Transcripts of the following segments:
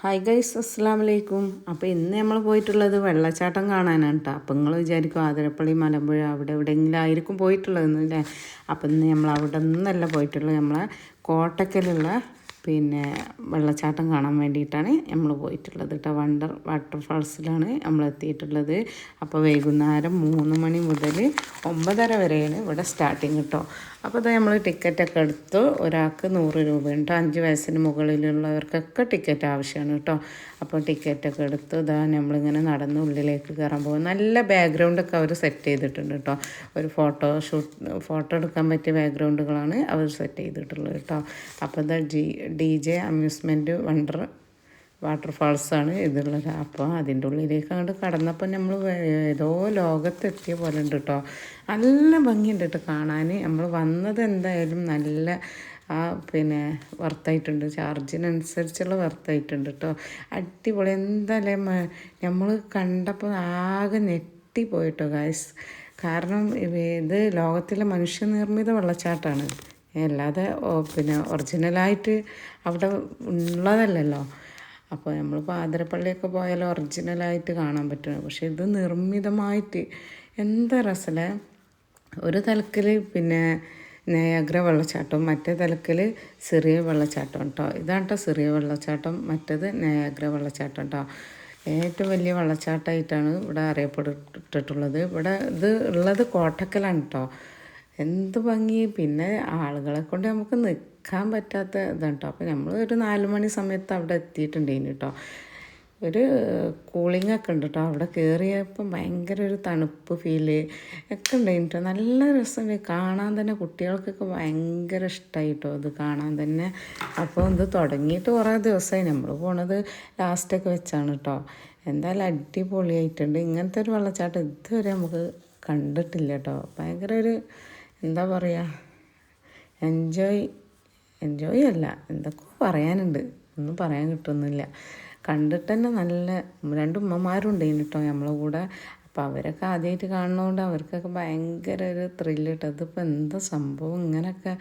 Hi guys അസ്സാം വലൈക്കും അപ്പോൾ ഇന്ന് നമ്മൾ പോയിട്ടുള്ളത് വെള്ളച്ചാട്ടം കാണാനാണ് കേട്ടോ അപ്പം നിങ്ങൾ വിചാരിക്കും ആതിരപ്പള്ളി മലമ്പുഴ അവിടെ എവിടെയെങ്കിലും ആയിരിക്കും പോയിട്ടുള്ളതെന്ന് അല്ലേ അപ്പോൾ ഇന്ന് നമ്മൾ അവിടെ നിന്നല്ല പോയിട്ടുള്ളത്. നമ്മളെ കോട്ടക്കലുള്ള പിന്നെ വെള്ളച്ചാട്ടം കാണാൻ വേണ്ടിയിട്ടാണ് നമ്മൾ പോയിട്ടുള്ളത് കേട്ടോ. വണ്ടർ വാട്ടർഫാൾസിലാണ് നമ്മൾ എത്തിയിട്ടുള്ളത്. അപ്പോൾ വൈകുന്നേരം മൂന്ന് മണി മുതൽ ഒമ്പതര വരെയാണ് ഇവിടെ സ്റ്റാർട്ടിങ് കേട്ടോ. അപ്പോൾ അത് നമ്മൾ ടിക്കറ്റൊക്കെ എടുത്തു. ഒരാൾക്ക് നൂറ് രൂപയുണ്ട് അഞ്ച് വയസ്സിന് മുകളിലുള്ളവർക്കൊക്കെ ടിക്കറ്റ് ആവശ്യമാണ് കേട്ടോ. അപ്പോൾ ടിക്കറ്റൊക്കെ എടുത്ത് ഇതാ നമ്മളിങ്ങനെ നടന്ന് ഉള്ളിലേക്ക് കയറാൻ പോകും. നല്ല ബാക്ക്ഗ്രൗണ്ടൊക്കെ അവർ സെറ്റ് ചെയ്തിട്ടുണ്ട് കേട്ടോ. ഒരു ഫോട്ടോ ഷൂട്ട് ഫോട്ടോ എടുക്കാൻ പറ്റിയ ബാക്ക്ഗ്രൗണ്ടുകളാണ് അവർ സെറ്റ് ചെയ്തിട്ടുള്ളത് കേട്ടോ. അപ്പോൾ ഇതാ G D J amusement wonder വാട്ടർഫാൾസാണ് ഇതുള്ളത്. അപ്പോൾ അതിന്റെ ഉള്ളിലേക്ക് അങ്ങോട്ട് കടന്നപ്പോൾ നമ്മൾ ഏതോ ലോകത്തെത്തിയ പോലെ ഉണ്ട് കേട്ടോ. നല്ല ഭംഗിയുണ്ട് കേട്ടോ കാണാൻ നമ്മൾ വന്നത് എന്തായാലും നല്ല ആ പിന്നെ വർത്തായിട്ടുണ്ട് ചാർജിനനുസരിച്ചുള്ള വർത്തായിട്ടുണ്ട് കേട്ടോ അടിപൊളി. എന്തായാലും നമ്മൾ കണ്ടപ്പോൾ ആകെ ഞെട്ടിപ്പോയിട്ടോ ഗായ്സ് കാരണം ഇത് ലോകത്തിലെ മനുഷ്യനിർമ്മിത വെള്ളച്ചാട്ടമാണ് അല്ലാതെ പിന്നെ ഒറിജിനലായിട്ട് അവിടെ ഉള്ളതല്ലല്ലോ. അപ്പോൾ നമ്മളിപ്പോൾ ആതിരപ്പള്ളിയൊക്കെ പോയാൽ ഒറിജിനലായിട്ട് കാണാൻ പറ്റുന്നത് പക്ഷെ ഇത് നിർമ്മിതമായിട്ട് എന്താ രസമല്ലേ ഒരു തലക്കിൽ പിന്നെ നയാഗ്ര വെള്ളച്ചാട്ടം മറ്റേ തലക്കിൽ സിറിയ വെള്ളച്ചാട്ടം കേട്ടോ ഇതാണ് കേട്ടോ സിറിയ വെള്ളച്ചാട്ടം മറ്റേത് നയാഗ്ര വെള്ളച്ചാട്ടം കേട്ടോ ഏറ്റവും വലിയ വെള്ളച്ചാട്ടമായിട്ടാണ് ഇവിടെ അറിയപ്പെട്ടിട്ടുള്ളത്. ഇവിടെ ഇത് ഉള്ളത് കോട്ടക്കലാണ് കേട്ടോ എന്ത് ഭംഗി. പിന്നെ ആളുകളെ കൊണ്ട് നമുക്ക് നിൽക്കാൻ പറ്റാത്ത ഇതാണ് കേട്ടോ അപ്പോൾ നമ്മൾ ഒരു നാല് മണി സമയത്ത് അവിടെ എത്തിയിട്ടുണ്ടെങ്കിൽ കേട്ടോ ഒരു കൂളിംഗ് ഒക്കെ ഉണ്ട് കേട്ടോ അവിടെ കയറിയപ്പം ഭയങ്കര ഒരു തണുപ്പ് ഫീൽ ഒക്കെ ഉണ്ട് കേട്ടോ നല്ല രസമുണ്ട് കാണാൻ തന്നെ കുട്ടികൾക്കൊക്കെ ഭയങ്കര ഇഷ്ടമായി കേട്ടോ ഇത് കാണാൻ തന്നെ. അപ്പോൾ ഇത് തുടങ്ങിയിട്ട് കുറേ ദിവസമായി നമ്മൾ പോണത് ലാസ്റ്റൊക്കെ വെച്ചാണ് കേട്ടോ എന്തായാലും അടിപൊളിയായിട്ടുണ്ട്. ഇങ്ങനത്തെ ഒരു വെള്ളച്ചാട്ടം ഇതുവരെ നമുക്ക് കണ്ടിട്ടില്ല കേട്ടോ ഭയങ്കര ഒരു എന്താ പറയുക എൻജോയ് എൻജോയ് അല്ല. എന്തൊക്കെ പറയാനുണ്ട്. ഒന്നും പറയാൻ കിട്ടുന്നില്ല. കണ്ടിട്ട് തന്നെ നല്ല രണ്ട് ഉമ്മമാരും കേട്ടോ നമ്മളെ കൂടെ. അപ്പോൾ അവരൊക്കെ ആദ്യമായിട്ട് കാണുന്നതുകൊണ്ട് അവർക്കൊക്കെ ഭയങ്കര ഒരു ത്രില്ല് കിട്ടും അതിപ്പോൾ എന്താ സംഭവം? ഇങ്ങനെയൊക്കെ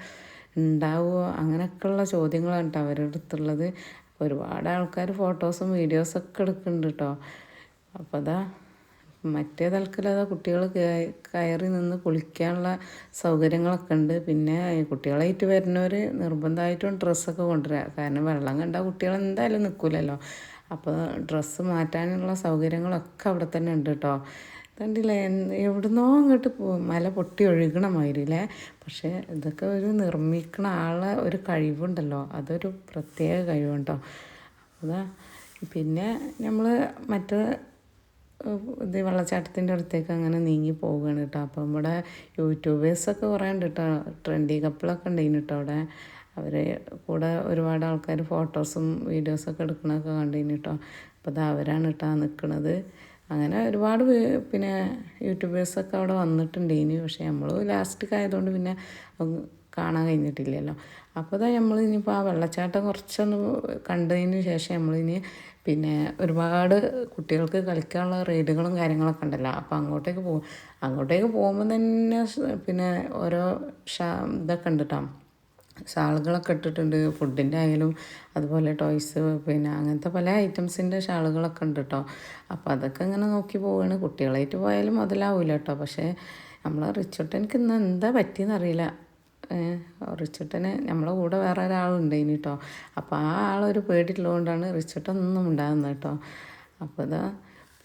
ഉണ്ടാവുമോ അങ്ങനെയൊക്കെയുള്ള ചോദ്യങ്ങളാണ് കേട്ടോ അവരുടെ അടുത്തുള്ളത്. ഒരുപാട് ആൾക്കാർ ഫോട്ടോസും വീഡിയോസൊക്കെ എടുക്കുന്നുണ്ട് കേട്ടോ അപ്പോൾ അതാ മറ്റേ തലക്കിലത് കുട്ടികൾ കയറി നിന്ന് കുളിക്കാനുള്ള സൗകര്യങ്ങളൊക്കെ ഉണ്ട് പിന്നെ കുട്ടികളായിട്ട് വരുന്നവർ നിർബന്ധമായിട്ടും ഡ്രസ്സൊക്കെ കൊണ്ടുവരിക കാരണം വെള്ളം കണ്ടാൽ കുട്ടികൾ എന്തായാലും നിൽക്കില്ലല്ലോ അപ്പോൾ ഡ്രസ്സ് മാറ്റാനുള്ള സൗകര്യങ്ങളൊക്കെ അവിടെ തന്നെ ഉണ്ട് കേട്ടോ കണ്ടില്ലേ എവിടുന്നോ അങ്ങോട്ട് മല പൊട്ടി ഒഴുകണ മാതിരില്ലേ പക്ഷേ ഇതൊക്കെ ഒരു നിർമ്മിക്കണ ആളെ ഒരു കഴിവുണ്ടല്ലോ. അതൊരു പ്രത്യേക കഴിവുണ്ടോ അതാ പിന്നെ നമ്മൾ മറ്റ് ഇത് വെള്ളച്ചാട്ടത്തിന്റെ അടുത്തേക്ക് അങ്ങനെ നീങ്ങി പോവുകയാണ് കേട്ടോ അപ്പോൾ നമ്മുടെ യൂട്യൂബേഴ്സൊക്കെ കുറേ ഉണ്ട് കേട്ടോ ട്രെൻഡി കപ്പിളൊക്കെ ഉണ്ട് കേട്ടോ അവിടെ. അവർ കൂടെ ഒരുപാട് ആൾക്കാർ ഫോട്ടോസും വീഡിയോസൊക്കെ എടുക്കണതൊക്കെ കണ്ടിന് കേട്ടോ അപ്പോൾ അത് അവരാണ് കേട്ടോ നിൽക്കുന്നത് അങ്ങനെ ഒരുപാട് പിന്നെ യൂട്യൂബേഴ്സൊക്കെ അവിടെ വന്നിട്ടുണ്ട് ഇനി പക്ഷേ നമ്മൾ ലാസ്റ്റ് ആയതുകൊണ്ട് പിന്നെ കാണാൻ കഴിഞ്ഞിട്ടില്ലല്ലോ. അപ്പോൾ ഇതാ നമ്മൾ ഇനിയിപ്പോൾ ആ വെള്ളച്ചാട്ടം കുറച്ചൊന്ന് കണ്ടതിന് ശേഷം നമ്മളിനി പിന്നെ ഒരുപാട് കുട്ടികൾക്ക് കളിക്കാനുള്ള റൈഡുകളും കാര്യങ്ങളൊക്കെ ഉണ്ടല്ലോ. അപ്പോൾ അങ്ങോട്ടേക്ക് പോകും അങ്ങോട്ടേക്ക് പോകുമ്പോൾ തന്നെ പിന്നെ ഓരോ ഇതൊക്കെ ഉണ്ട് കേട്ടോ ഷാളുകളൊക്കെ ഇട്ടിട്ടുണ്ട്. ഫുഡിന്റെ ആയാലും അതുപോലെ ടോയ്സ് പിന്നെ അങ്ങനത്തെ പല ഐറ്റംസിന്റെ ഷാളുകളൊക്കെ ഉണ്ട് കേട്ടോ അപ്പോൾ അതൊക്കെ ഇങ്ങനെ നോക്കി പോവുകയാണ് കുട്ടികളായിട്ട് പോയാലും മുതലാവില്ല കേട്ടോ പക്ഷേ നമ്മൾ റിച്ചോട്ടനിക്ക് ഇന്ന് എന്താ പറ്റിയെന്നറിയില്ല റിച്ചുട്ടന് നമ്മളെ കൂടെ വേറെ ഒരാളുണ്ട് ഇനി കേട്ടോ അപ്പോൾ ആ ആളൊരു പേടിയുള്ളതുകൊണ്ടാണ് റിച്ചോട്ടൊന്നും ഉണ്ടാകുന്നത് കേട്ടോ അപ്പോൾ ഇതാ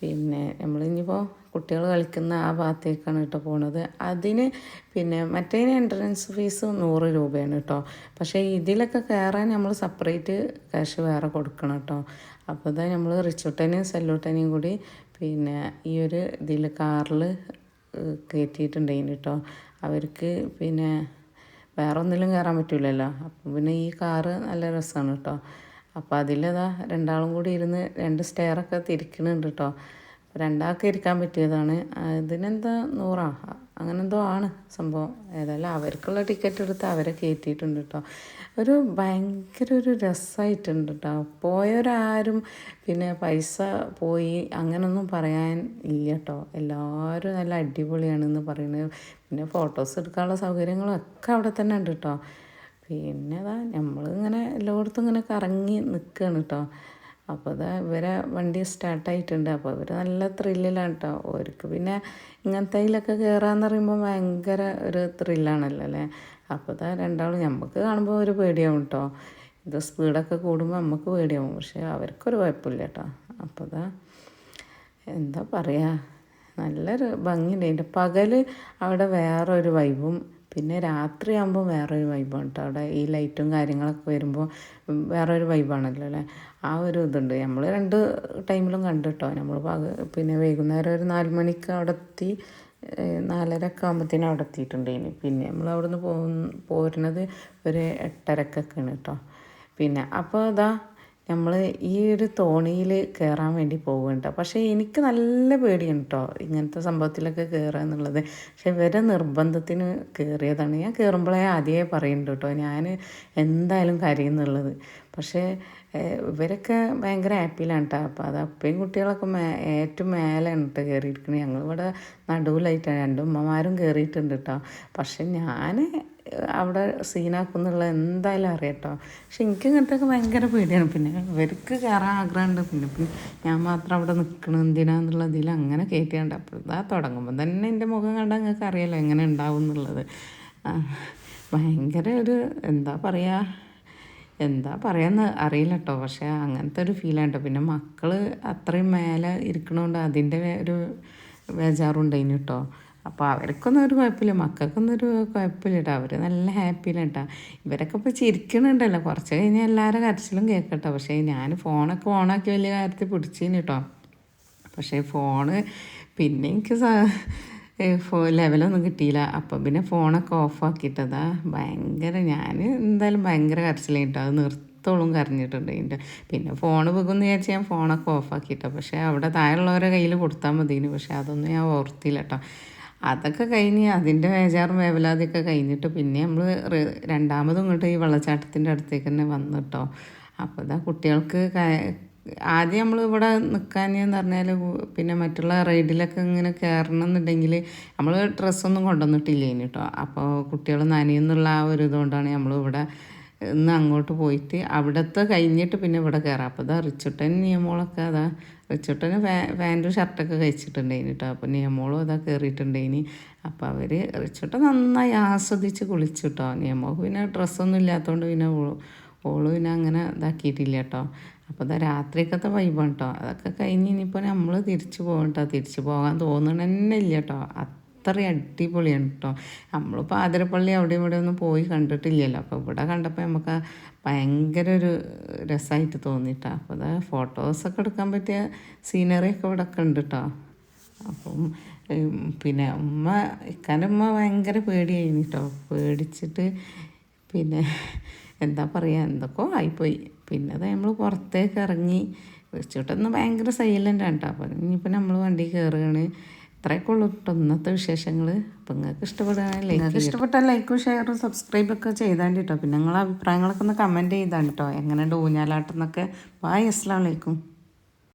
പിന്നെ നമ്മളിനിയിപ്പോൾ കുട്ടികൾ കളിക്കുന്ന ആ ഭാഗത്തേക്കാണ് കേട്ടോ പോണത്. അതിന് പിന്നെ മറ്റേതിന് എൻട്രൻസ് ഫീസ് നൂറ് രൂപയാണ് കേട്ടോ. പക്ഷേ ഇതിലൊക്കെ കയറാൻ നമ്മൾ സെപ്പറേറ്റ് ക്യാഷ് വേറെ കൊടുക്കണം കേട്ടോ. അപ്പോൾ ഇതാ നമ്മൾ റിച്ചുട്ടനെയും സെല്ലോട്ടനെയും കൂടി പിന്നെ ഈ ഒരു ഇതിൽ കാറിൽ കയറ്റിയിട്ടുണ്ടെങ്കിൽ കേട്ടോ. അവർക്ക് പിന്നെ വേറെ ഒന്നിലും കയറാൻ പറ്റില്ലല്ലോ അപ്പം പിന്നെ ഈ കാറ് നല്ല രസമാണ് കേട്ടോ. അപ്പോൾ അതിലതാ രണ്ടാളും കൂടി ഇരുന്ന് രണ്ട് സ്റ്റെയറൊക്കെ തിരിക്കണുണ്ട് കേട്ടോ രണ്ടാൾക്ക് ഇരിക്കാൻ പറ്റിയതാണ്. ഇതിനെന്താ നൂറാ? അങ്ങനെ എന്തോ ആണ് സംഭവം. ഏതായാലും അവർക്കുള്ള ടിക്കറ്റ് എടുത്ത് അവരെ കയറ്റിയിട്ടുണ്ട് കേട്ടോ ഒരു ഭയങ്കര ഒരു രസമായിട്ടുണ്ട് കേട്ടോ പോയവരാരും പിന്നെ പൈസ പോയി അങ്ങനൊന്നും പറയാൻ ഇല്ല കേട്ടോ എല്ലാവരും നല്ല അടിപൊളിയാണെന്ന് പറയുന്നത്. പിന്നെ ഫോട്ടോസ് എടുക്കാനുള്ള സൗകര്യങ്ങളൊക്കെ അവിടെ തന്നെ ഉണ്ട് കേട്ടോ പിന്നെ അതാ നമ്മളിങ്ങനെ എല്ലായിടത്തും ഇങ്ങനെ കറങ്ങി നിൽക്കുകയാണ് കേട്ടോ അപ്പോൾ അതാ ഇവരെ വണ്ടി സ്റ്റാർട്ടായിട്ടുണ്ട് അപ്പോൾ ഇവർ നല്ല ത്രില്ലിലാണ് കേട്ടോ അവർക്ക് പിന്നെ ഇങ്ങനത്തെ ഇതിലൊക്കെ കയറാന്ന് പറയുമ്പോൾ ഭയങ്കര ഒരു ത്രില്ലാണല്ലോ അല്ലേ? അപ്പോൾ ഇതാ രണ്ടാളും നമുക്ക് കാണുമ്പോൾ ഒരു പേടിയാവും കേട്ടോ ഇത് സ്പീഡൊക്കെ കൂടുമ്പോൾ നമുക്ക് പേടിയാവും. പക്ഷേ അവർക്കൊരു കുഴപ്പമില്ല കേട്ടോ അപ്പോൾ ഇതാ എന്താ പറയുക നല്ലൊരു ഭംഗിയുണ്ട്. അതിന്റെ പകൽ അവിടെ വേറൊരു വൈബും പിന്നെ രാത്രിയാകുമ്പോൾ വേറൊരു വൈബാണ് കേട്ടോ അവിടെ ഈ ലൈറ്റും കാര്യങ്ങളൊക്കെ വരുമ്പോൾ വേറൊരു വൈബാണല്ലോ അല്ലേ? ആ ഒരു ഇതുണ്ട്. നമ്മൾ രണ്ട് ടൈമിലും കണ്ടു കേട്ടോ നമ്മൾ പിന്നെ വൈകുന്നേരം ഒരു നാല് മണിക്ക് അവിടെ എത്തി നാലരക്കെ ആകുമ്പോഴത്തേനും അവിടെ എത്തിയിട്ടുണ്ട് ഇനി പിന്നെ നമ്മൾ അവിടെ നിന്ന് പോകുന്ന പോരുന്നത് ഒരു എട്ടരക്കൊക്കെയാണ് കേട്ടോ പിന്നെ അപ്പോൾ അതാ നമ്മൾ ഈ ഒരു തോണിയിൽ കയറാൻ വേണ്ടി പോകുന്നുണ്ട് പക്ഷേ എനിക്ക് നല്ല പേടിയാണ് കേട്ടോ ഇങ്ങനത്തെ സംഭവത്തിലൊക്കെ കയറുക എന്നുള്ളത്. പക്ഷെ ഇവരെ നിർബന്ധത്തിന് കയറിയതാണ് ഞാൻ കയറുമ്പോഴേ ആദ്യമേ പറയുന്നുണ്ട് കേട്ടോ ഞാൻ എന്തായാലും കരയുന്നുള്ളത്. പക്ഷേ ഇവരൊക്കെ ഭയങ്കര ഹാപ്പിയിലാണ് കേട്ടോ അപ്പോൾ അത് അപ്പയും കുട്ടികളൊക്കെ മേ ഏറ്റവും മേലെയാണ് കേട്ടോ കയറിയിരിക്കുന്നത് ഞങ്ങളിവിടെ നടുവിലായിട്ടാണ്. രണ്ടുമ്മമാരും കയറിയിട്ടുണ്ട് കേട്ടോ പക്ഷെ ഞാൻ അവിടെ സീനാക്കുന്നുള്ള എന്തായാലും അറിയട്ടോ. പക്ഷെ എനിക്ക് ഇങ്ങനത്തെയൊക്കെ ഭയങ്കര പേടിയാണ്. പിന്നെ ഇവർക്ക് കയറാൻ ആഗ്രഹമുണ്ട്. പിന്നെ പിന്നെ ഞാൻ മാത്രം അവിടെ നിൽക്കണം ഇതിൽ അങ്ങനെ കയറ്റിയാണ്ട് അപ്പോൾ ഇതാ തുടങ്ങുമ്പോൾ തന്നെ എന്റെ മുഖം കണ്ടാൽ നിങ്ങൾക്ക് അറിയാലോ എങ്ങനെ ഉണ്ടാവും എന്നുള്ളത്. ഭയങ്കര ഒരു എന്താ പറയുക എന്താ പറയാന്ന് അറിയില്ല കേട്ടോ. പക്ഷെ അങ്ങനത്തെ ഒരു ഫീലാണ് കേട്ടോ. പിന്നെ മക്കൾ അത്രയും മേലെ ഇരിക്കണോണ്ട് അതിന്റെ ഒരു ബേജാറുണ്ടായിന് കേട്ടോ. അപ്പോൾ അവർക്കൊന്നും ഒരു കുഴപ്പമില്ല മക്കൾക്കൊന്നും ഒരു കുഴപ്പമില്ല കേട്ടോ അവർ നല്ല ഹാപ്പിയിലാണ് കേട്ടോ ഇവരൊക്കെ ഇപ്പോൾ ചിരിക്കണുണ്ടല്ലോ. കുറച്ച് കഴിഞ്ഞാൽ എല്ലാവരും കരച്ചിലും കേൾക്കട്ടോ. പക്ഷേ ഞാൻ ഫോണൊക്കെ ഓണാക്കി വലിയ കാര്യത്തിൽ പിടിച്ചീന് കേട്ടോ പക്ഷേ ഫോണ് പിന്നെ എനിക്ക് ലെവലൊന്നും കിട്ടിയില്ല. അപ്പം പിന്നെ ഫോണൊക്കെ ഓഫാക്കിയിട്ടതാ ഭയങ്കര ഞാൻ എന്തായാലും ഭയങ്കര കരച്ചിലും കേട്ടോ അത് നിർത്തോളം കരഞ്ഞിട്ടുണ്ട് ഇതിന്റെ. പിന്നെ ഫോൺ വെക്കുമെന്ന് വിചാരിച്ച് ഞാൻ ഫോണൊക്കെ ഓഫാക്കിയിട്ടോ. പക്ഷേ അവിടെ താഴെയുള്ളവരെ കയ്യിൽ കൊടുത്താൽ മതിന് പക്ഷേ അതൊന്നും ഞാൻ ഓർത്തില്ല കേട്ടോ അതൊക്കെ കഴിഞ്ഞ് അതിന്റെ വേജാറും വേവലാതിയൊക്കെ കഴിഞ്ഞിട്ട് പിന്നെ നമ്മൾ രണ്ടാമതും ഇങ്ങോട്ട് ഈ വെള്ളച്ചാട്ടത്തിന്റെ അടുത്തേക്ക് തന്നെ വന്നു കേട്ടോ അപ്പോൾ ഇതാ കുട്ടികൾക്ക് ആദ്യം നമ്മൾ ഇവിടെ നിൽക്കാനെന്ന് പറഞ്ഞാൽ പിന്നെ മറ്റുള്ള റൈഡിലൊക്കെ ഇങ്ങനെ കയറണം എന്നുണ്ടെങ്കിൽ നമ്മൾ ഡ്രസ്സൊന്നും കൊണ്ടുവന്നിട്ടില്ല ഇനി കേട്ടോ അപ്പോൾ കുട്ടികൾ നനയുന്നുള്ള ആ ഒരു ഇതുകൊണ്ടാണ് നമ്മൾ ഇവിടെ ഇന്ന് അങ്ങോട്ട് പോയിട്ട് അവിടുത്തെ കഴിഞ്ഞിട്ട് പിന്നെ ഇവിടെ കയറാം. അപ്പോൾ അതാ റിച്ചുട്ടൻ നിയമോളൊക്കെ അതാ റിച്ചുട്ടന് ഫാ പാന്റും ഷർട്ടൊക്കെ കഴിച്ചിട്ടുണ്ടായിന് കേട്ടോ അപ്പോൾ നിയമോളും അതാ കയറിയിട്ടുണ്ടായിന്. അപ്പോൾ അവർ റിച്ചുട്ടൻ നന്നായി ആസ്വദിച്ച് കുളിച്ചു കേട്ടോ നിയമോക്ക് പിന്നെ ഡ്രസ്സൊന്നും ഇല്ലാത്തതുകൊണ്ട് പിന്നെ ഓൾ പിന്നെ അങ്ങനെ ഇതാക്കിയിട്ടില്ല കേട്ടോ അപ്പോൾ അതാ രാത്രിക്കത്തെ വൈബാണ് കേട്ടോ അതൊക്കെ കഴിഞ്ഞ് ഇനിയിപ്പോൾ നമ്മൾ തിരിച്ചു കേട്ടോ തിരിച്ചു പോകാൻ തോന്നണ തന്നെ ഇല്ല കേട്ടോ അത്രയും അടിപൊളിയാണ് കേട്ടോ നമ്മളിപ്പോൾ ആതിരപ്പള്ളി അവിടെ ഇവിടെ ഒന്നും പോയി കണ്ടിട്ടില്ലല്ലോ. അപ്പോൾ ഇവിടെ കണ്ടപ്പോൾ നമുക്ക് ഭയങ്കര ഒരു രസമായിട്ട് തോന്നിട്ടോ. അപ്പോൾ അത് ഫോട്ടോസൊക്കെ എടുക്കാൻ പറ്റിയ സീനറിയൊക്കെ ഇവിടെ ഒക്കെ ഉണ്ട് കേട്ടോ അപ്പം പിന്നെ ഉമ്മ ഇക്കാന്റെ ഉമ്മ ഭയങ്കര പേടിയായിന് കേട്ടോ പേടിച്ചിട്ട് പിന്നെ എന്താ പറയുക എന്തൊക്കെയോ ആയിപ്പോയി. പിന്നെ അത് നമ്മൾ പുറത്തേക്ക് ഇറങ്ങി. വെച്ചിട്ടൊന്ന് ഭയങ്കര സൈലന്റ് ആണ് കേട്ടോ അപ്പം ഇനിയിപ്പോൾ നമ്മൾ വണ്ടി കയറുകയാണ് ഇത്രയൊക്കെ ഉള്ളൂ കേട്ടോ. ഇന്നത്തെ വിശേഷങ്ങൾ അപ്പം നിങ്ങൾക്ക് ഇഷ്ടപ്പെടുകയാണെങ്കിൽ ലൈക്ക് ഇഷ്ടപ്പെട്ടാൽ ലൈക്കും ഷെയറും സബ്സ്ക്രൈബൊക്കെ ചെയ്താൽ കേട്ടോ. പിന്നെ നിങ്ങളെ അഭിപ്രായങ്ങളൊക്കെ ഒന്ന് കമന്റ് ചെയ്താൽ കേട്ടോ. എങ്ങനെയുണ്ട് ഊഞ്ഞാലാട്ടം എന്നൊക്കെ. ബായ് അസ്സാം വലൈക്കും